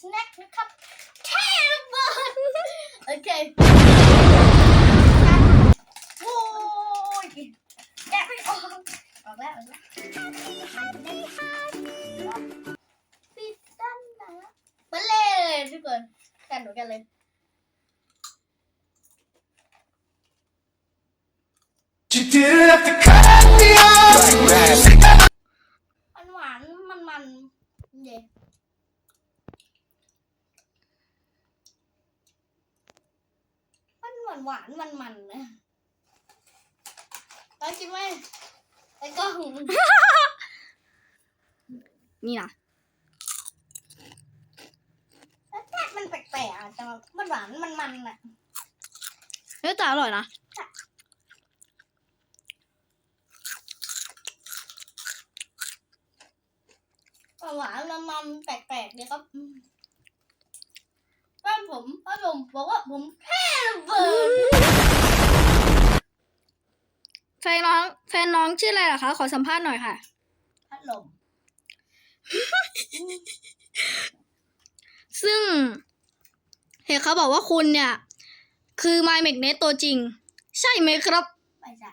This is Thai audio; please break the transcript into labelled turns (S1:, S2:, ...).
S1: สแน็คนะครับเทระเบิดโอเคโอ้ยแกไม่ออกออกแล้วออกแล้วปิดด้านนะมาเลยทุกคนกันหนูกันเลย
S2: You didn't have to cut me off.
S1: มันหวานมันมันเด็มันหวานหวานมันมันนะไปกินไหมไอ้กล้อง
S3: นี่นะ
S1: รสชาติมันแปลกๆอะแต่ว่ามันหวานมันมันอะ
S3: เฮ้ยแต่อร่อยนะ
S1: หวานมันมันแปลกๆเนี่ยครับอืมบ้านผมบ้านผมบอกว่าผมแค่ระเบิด
S3: แฟนน้อง แฟนน้องชื่ออะไรเหรอคะ ขอสัมภาษณ์หน่อยค่ะ
S1: พัดลม
S3: ซึ่ง เห็นเขาบอกว่าคุณเนี่ย คือ My m a g n e t ตัวจริง ใช่ไหมครับ
S1: ไม่ใช่